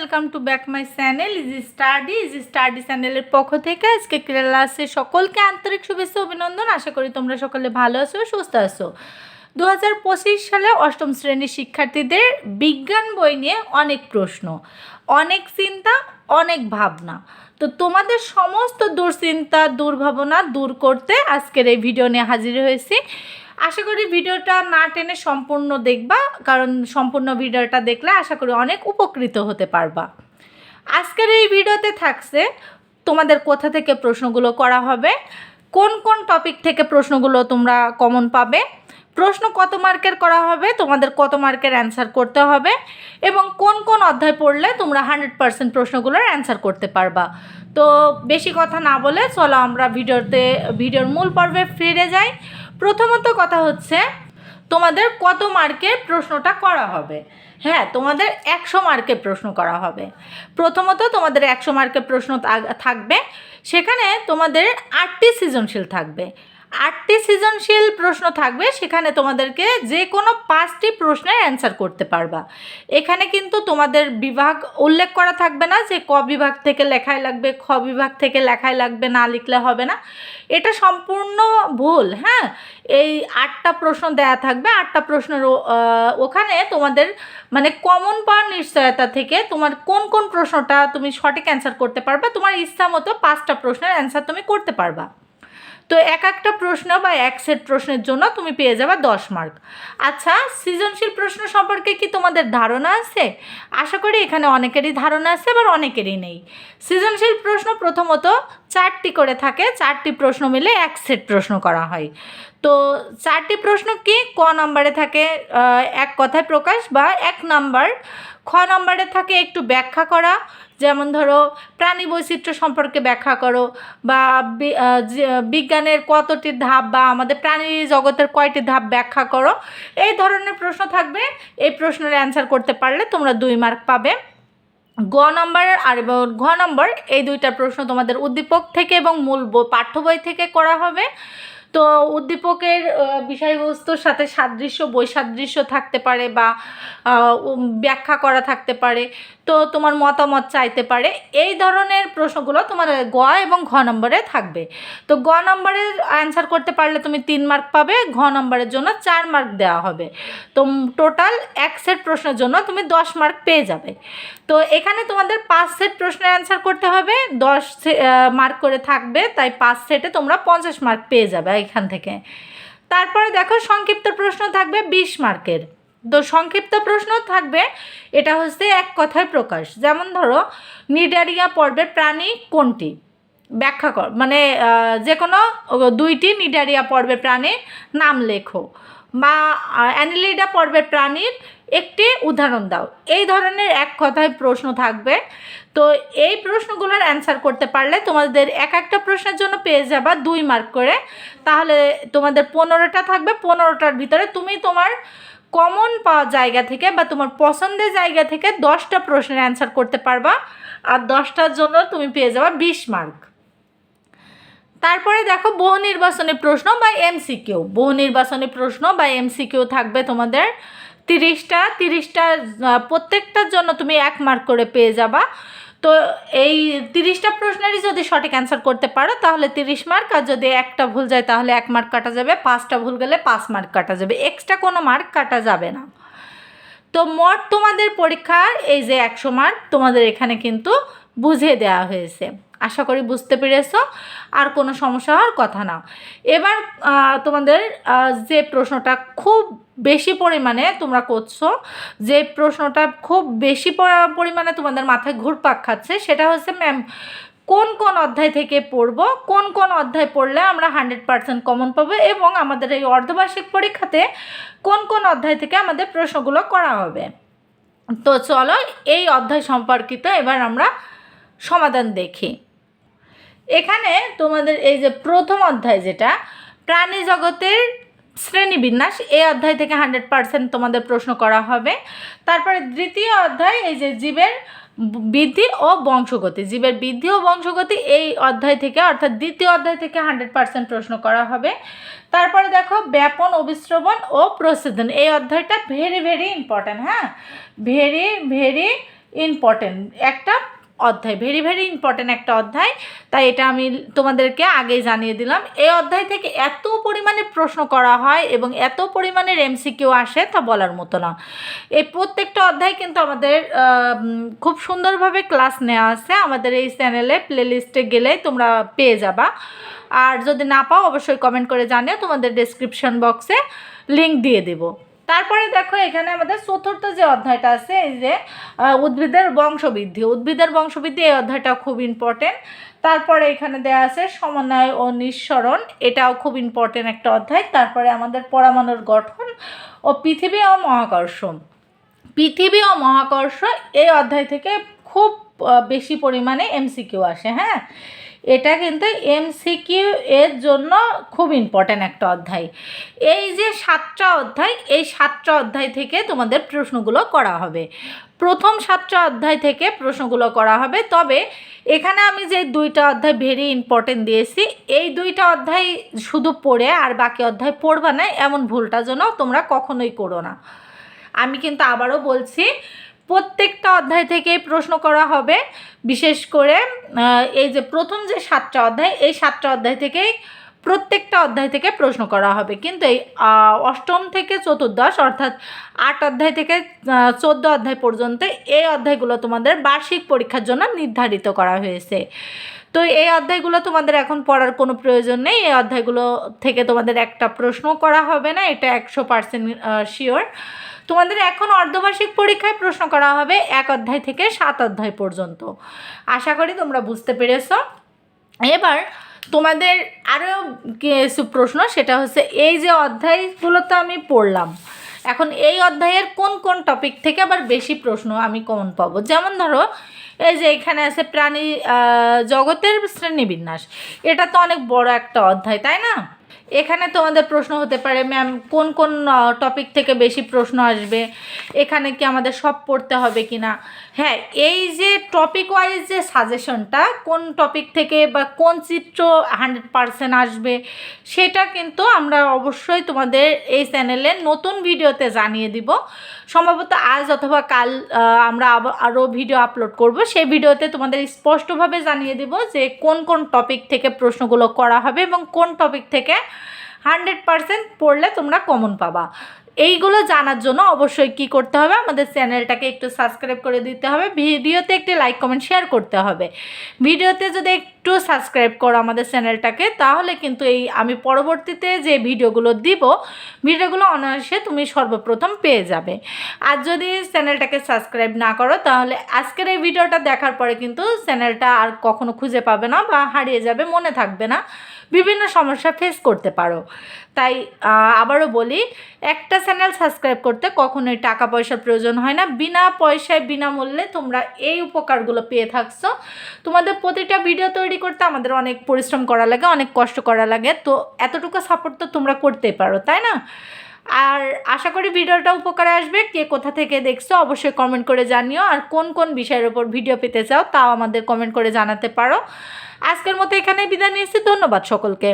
Welcome to back my channel easy study easy study চ্যানেলের পক্ষ থেকে আজকে ক্লাসে সকলকে আন্তরিক শুভেচ্ছা অভিনন্দন। আশা করি তোমরা সকলে ভালো আছো, সুস্থ আছো। দু হাজার পঁচিশ সালে অষ্টম শ্রেণির শিক্ষার্থীদের বিজ্ঞান বই নিয়ে অনেক প্রশ্ন, অনেক চিন্তা, অনেক ভাবনা। তো তোমাদের সমস্ত দুশ্চিন্তা, দুর্ভাবনা দূর করতে আজকের এই ভিডিও নিয়ে হাজির হয়েছি। আশা করি ভিডিওটা না টেনে সম্পূর্ণ দেখবা, কারণ সম্পূর্ণ ভিডিওটা দেখলে আশা করি অনেক উপকৃত হতে পারবা। আজকের এই ভিডিওতে থাকছে তোমাদের কোথা থেকে প্রশ্নগুলো করা হবে, কোন কোন টপিক থেকে প্রশ্নগুলো তোমরা কমন পাবে, প্রশ্ন কত মার্কের করা হবে, তোমাদের কত মার্কের অ্যান্সার করতে হবে, এবং কোন কোন অধ্যায় পড়লে তোমরা হান্ড্রেড পার্সেন্ট প্রশ্নগুলোর অ্যান্সার করতে পারবা। তো বেশি কথা না বলে চলো আমরা ভিডিওতে, ভিডিওর মূল পর্বে ফিরে যাই। প্রথমত কথা হচ্ছে, তোমাদের কত মার্কের প্রশ্নটা করা হবে? হ্যাঁ তোমাদের একশো মার্কের প্রশ্ন করা হবে। প্রথমত তোমাদের একশো মার্কের প্রশ্ন থাকবে। সেখানে তোমাদের আটটি সৃজনশীল থাকবে। আটটি সৃজনশীল প্রশ্ন থাকবে, সেখানে তোমাদেরকে যে কোনো পাঁচটি প্রশ্নের অ্যান্সার করতে পারবা। এখানে কিন্তু তোমাদের বিভাগ উল্লেখ করা থাকবে না যে ক বিভাগ থেকে লেখায় লাগবে, খ বিভাগ থেকে লেখায় লাগবে, না লিখলে হবে না। এটা সম্পূর্ণ ভুল হ্যাঁ? এই আটটা প্রশ্ন দেয়া থাকবে, আটটা প্রশ্নের ওখানে তোমাদের মানে কমন পাওয়ার নিশ্চয়তা থেকে তোমার কোন কোন প্রশ্নটা তুমি সঠিক অ্যান্সার করতে পারবে, তোমার ইচ্ছা মতো পাঁচটা প্রশ্নের অ্যান্সার তুমি করতে পারবা। তো এক একটা প্রশ্ন বা এক সেট প্রশ্নের জন্য তুমি পেয়ে যাবে দশ মার্ক আচ্ছা সৃজনশীল প্রশ্ন সম্পর্কে কি তোমাদের ধারণা আছে? আশা করি এখানে অনেকেরই ধারণা আছে, আবার অনেকেরই নেই। সৃজনশীল প্রশ্ন প্রথমত চারটি করে থাকে, চারটি প্রশ্ন মিলে এক সেট প্রশ্ন করা হয়। তো চারটি প্রশ্ন কি? ক নম্বরে থাকে এক কথায় প্রকাশ বা এক নাম্বার খ নম্বরে থাকে একটু ব্যাখ্যা করা, যেমন ধরো প্রাণী বৈচিত্র্য সম্পর্কে ব্যাখ্যা করো, বা বিজ্ঞানের কতটি ধাপ বা আমাদের প্রাণী জগতের কয়টি ধাপ ব্যাখ্যা করো। এই ধরনের প্রশ্ন থাকবে, এই প্রশ্নের অ্যান্সার করতে পারলে তোমরা দুই মার্ক পাবে। গ নম্বর আর এবং ঘ নম্বর, এই দুইটা প্রশ্ন তোমাদের উদ্দীপক থেকে এবং মূল পাঠ্য বই থেকে করা হবে। তো উদ্দীপকের বিষয়বস্তুর সাথে সাদৃশ্য, বৈসাদৃশ্য থাকতে পারে বা ব্যাখ্যা করা থাকতে পারে। তো তোমার মতামত চাইতে পারে। এই ধরনের প্রশ্নগুলো তোমার গ এবং ঘ নম্বরে থাকবে। তো গ নম্বরে অ্যান্সার করতে পারলে তুমি তিন মার্ক পাবে, ঘ নম্বরের জন্য চার মার্ক দেওয়া হবে। তো টোটাল এক সেট প্রশ্নের জন্য তুমি দশ মার্ক পেয়ে যাবে। তো এখানে তোমাদের পাঁচ সেট প্রশ্নের অ্যান্সার করতে হবে। দশ মার্ক করে থাকবে, তাই পাঁচ সেটে তোমরা পঞ্চাশ মার্ক পেয়ে যাবে। এখান থেকে। তারপরে দেখো সংক্ষিপ্ত প্রশ্ন থাকবে বিশ মার্কের। তো সংক্ষিপ্ত প্রশ্ন থাকবে, এটা হচ্ছে এক কথায় প্রকাশ। যেমন ধরো, নিডারিয়া পর্বের প্রাণী কোনটি? ব্যাখ্যা কর মানে যে কোনো দুইটি নিডারিয়া পর্বের প্রাণীর নাম লেখো। বা অ্যানিলিডা পর্বের প্রাণীর একটি উদাহরণ দাও। এই ধরনের এক কথায় প্রশ্ন থাকবে। তো এই প্রশ্নগুলোর অ্যান্সার করতে পারলে তোমাদের এক একটা প্রশ্নের জন্য পেয়ে যাবা দুই মার্ক করে। তাহলে তোমাদের পনেরোটা থাকবে, পনেরোটার ভিতরে তুমি তোমার কমন পাওয়া জায়গা থেকে বা তোমার পছন্দের জায়গা থেকে দশটা প্রশ্নের অ্যান্সার করতে পারবা। আর দশটার জন্য তুমি পেয়ে যাবা বিশ মার্ক। তারপরে দেখো বহু নির্বাচনের প্রশ্ন বা এমসিকিউ। বহু নির্বাচনের প্রশ্ন বা এমসিকিউ থাকবে তোমাদের তিরিশটা। তিরিশটা প্রত্যেকটার জন্য তুমি এক মার্ক করে পেয়ে যাবা। তো এই তিরিশটা প্রশ্নেরই যদি সঠিক অ্যান্সার করতে পারো, তাহলে তিরিশ মার্ক আর যদি একটা ভুল যায়, তাহলে এক মার্ক কাটা যাবে। পাঁচটা ভুল গেলে পাঁচ মার্ক কাটা যাবে। এক্সট্রা কোনো মার্ক কাটা যাবে না। তো মোট তোমাদের পরীক্ষার এই যে একশো মার্ক তোমাদের এখানে কিন্তু বুঝিয়ে দেওয়া হয়েছে। আশা করি বুঝতে পেরেছ, আর কোনো সমস্যা হওয়ার কথা না। এবার তোমাদের যে প্রশ্নটা খুব বেশি পরিমাণে তোমরা করছ, যে প্রশ্নটা খুব বেশি পরিমাণে তোমাদের মাথায় ঘুরপাক খাচ্ছে, সেটা হচ্ছে ম্যাম কোন কোন অধ্যায় থেকে পড়ব, কোন কোন অধ্যায় পড়লে আমরা হান্ড্রেড পার্সেন্ট কমন পাবো, এবং আমাদের এই অর্ধবার্ষিক পরীক্ষাতে কোন কোন অধ্যায় থেকে আমাদের প্রশ্নগুলো করা হবে। তো চলো, এই অধ্যায় সম্পর্কিত এবার আমরা সমাধান দেখি। এখানে তোমাদের এই যে প্রথম অধ্যায় যেটা, প্রাণী জগতের শ্রেণীবিন্যাস এই অধ্যায় থেকে হান্ড্রেড পার্সেন্ট তোমাদের প্রশ্ন করা হবে। তারপরে দ্বিতীয় অধ্যায়, এই যে জীবের বৃদ্ধি ও বংশগতি, জীবের বৃদ্ধি ও বংশগতি, এই অধ্যায় থেকে অর্থাৎ দ্বিতীয় অধ্যায় থেকে হান্ড্রেড পার্সেন্ট প্রশ্ন করা হবে। তারপরে দেখো, ব্যাপন অবিশ্রবণ ও প্রসিদ্ধন, এই অধ্যায়টা ভেরি ভেরি ইম্পর্ট্যান্ট হ্যাঁ? ভেরি ভেরি ইম্পর্টেন্ট একটা অধ্যায় ভেরি ভেরি ইম্পর্টেন্ট একটা অধ্যায়। তাই এটা আমি তোমাদেরকে আগেই জানিয়ে দিলাম। এই অধ্যায় থেকে এত পরিমাণে প্রশ্ন করা হয় এবং এত পরিমাণের এমসিকিউ আসে তা বলার মতো না। এই প্রত্যেকটা অধ্যায় কিন্তু আমাদের খুব সুন্দরভাবে ক্লাস নেওয়া আছে। আমাদের এই চ্যানেলে প্লেলিস্টে গেলেই তোমরা পেয়ে যাবা। আর যদি না পাও, অবশ্যই কমেন্ট করে জানিও। তোমাদের ডেসক্রিপশন বক্সে লিংক দিয়ে দেবো। তারপরে দেখো এখানে আমাদের চতুর্থ যে অধ্যায়টা আছে, এই যে উদ্ভিদের বংশবৃদ্ধি। উদ্ভিদের বংশবৃদ্ধি এই অধ্যায়টা খুব ইম্পর্টেন্ট তারপরে এখানে দেওয়া আছে সমন্বয় ও নিঃসরণ। এটাও খুব ইম্পর্টেন্ট একটা অধ্যায়। তারপরে আমাদের পরমাণুর গঠন ও পৃথিবী ও মহাকর্ষ। পৃথিবী ও মহাকর্ষ এই অধ্যায় থেকে খুব বেশি পরিমাণে এমসিকিউ আসে হ্যাঁ? এটা কিন্তু এমসিকিউ এর জন্য খুব ইম্পর্ট্যান্ট একটা অধ্যায়। এই যে সাতটা অধ্যায়, এই সাতটা অধ্যায় থেকে তোমাদের প্রশ্নগুলো করা হবে। প্রথম সাতটা অধ্যায় থেকে প্রশ্নগুলো করা হবে। তবে এখানে আমি যে দুইটা অধ্যায় ভেরি ইম্পর্টেন্ট দিয়েছি, এই দুইটা অধ্যায় শুধু পড়ে আর বাকি অধ্যায় পড়বা না, এমন ভুলটা যেন তোমরা কখনোই করো না। আমি কিন্তু আবারও বলছি প্রত্যেকটা অধ্যায় থেকে প্রশ্ন করা হবে। বিশেষ করে এই যে প্রথম যে সাতটা অধ্যায়, এই সাতটা অধ্যায় থেকেই প্রত্যেকটা অধ্যায় থেকে প্রশ্ন করা হবে। কিন্তু এই অষ্টম থেকে চতুর্দশ অর্থাৎ আট অধ্যায় থেকে চোদ্দ অধ্যায় পর্যন্ত এই অধ্যায়গুলো তোমাদের বার্ষিক পরীক্ষার জন্য নির্ধারিত করা হয়েছে। তো এই অধ্যায়গুলো তোমাদের এখন পড়ার কোনো প্রয়োজন নেই। এই অধ্যায়গুলো থেকে তোমাদের একটা প্রশ্ন করা হবে না, এটা একশো পার্সেন্ট শিওর। তোমাদের এখন অর্ধবার্ষিক পরীক্ষায় প্রশ্ন করা হবে এক অধ্যায় থেকে সাত অধ্যায় পর্যন্ত। আশা করি তোমরা বুঝতে পেরেছ। এবার তোমাদের আরও প্রশ্ন? সেটা হচ্ছে, এই যে অধ্যায়গুলো তো আমি পড়লাম, এখন এই অধ্যায়ের কোন কোন টপিক থেকে আবার বেশি প্রশ্ন আমি কমন পাবো? যেমন ধরো, এই যে এখানে আছে প্রাণী জগতের শ্রেণীবিন্যাস। এটা তো অনেক বড় একটা অধ্যায়, তাই না? এখানে তোমাদের প্রশ্ন হতে পারে ম্যাম কোন কোন টপিক থেকে বেশি প্রশ্ন আসবে, এখানে কি আমাদের সব পড়তে হবে কি না হ্যাঁ এই যে টপিক ওয়াইজ যে সাজেশনটা কোন টপিক থেকে বা কোন চিত্র হান্ড্রেড পারসেন্ট আসবে, সেটা কিন্তু আমরা অবশ্যই তোমাদের এই চ্যানেলে নতুন ভিডিওতে জানিয়ে দিব। সম্ভবত আজ অথবা কাল আমরা আরও ভিডিও আপলোড করব। সেই ভিডিওতে তোমাদের স্পষ্টভাবে জানিয়ে দেব যে কোন কোন টপিক থেকে প্রশ্নগুলো করা হবে এবং কোন টপিক থেকে হান্ড্রেড পারসেন্ট পড়লে তোমরা কমন পাবা। এইগুলো জানার জন্য অবশ্যই কি করতে হবে? আমাদের চ্যানেলটাকে একটু সাবস্ক্রাইব করে দিতে হবে। ভিডিওতে একটি লাইক কমেন্ট শেয়ার করতে হবে। ভিডিওতে যদি একটু সাবস্ক্রাইব করো আমাদের চ্যানেলটাকে, তাহলে কিন্তু এই আমি পরবর্তীতে যে ভিডিওগুলো দিব, ভিডিওগুলো অনায়াসে তুমি সর্বপ্রথম পেয়ে যাবে। আর যদি চ্যানেলটাকে সাবস্ক্রাইব না করো, তাহলে আজকের এই ভিডিওটা দেখার পরে কিন্তু চ্যানেলটা আর কখনো খুঁজে পাবে না বা হারিয়ে যাবে, মনে থাকবে না। বিভিন্ন সমস্যা ফেস করতে পারো। তাই আবারও বলি, একটা চ্যানেল সাবস্ক্রাইব করতে কখনোই টাকা পয়সার প্রয়োজন হয় না। বিনা পয়সায়, বিনামূল্যে তোমরা এই উপকারগুলো পেয়ে থাকছো। তোমাদের প্রতিটা ভিডিও তৈরি করতে আমাদের অনেক পরিশ্রম করা লাগে, অনেক কষ্ট করা লাগে। তো এতটুকু সাপোর্ট তো তোমরা করতেই পারো, তাই না? আর আশা করি ভিডিওটা উপকারে আসবে। কে কোথা থেকে দেখছ অবশ্যই কমেন্ট করে জানিও। আর কোন কোন বিষয়ের ওপর ভিডিও পেতে চাও, তাও আমাদের কমেন্ট করে জানাতে পারো। আজকের মতো এখানে বিদায় নিয়েছি ধন্যবাদ সকলকে।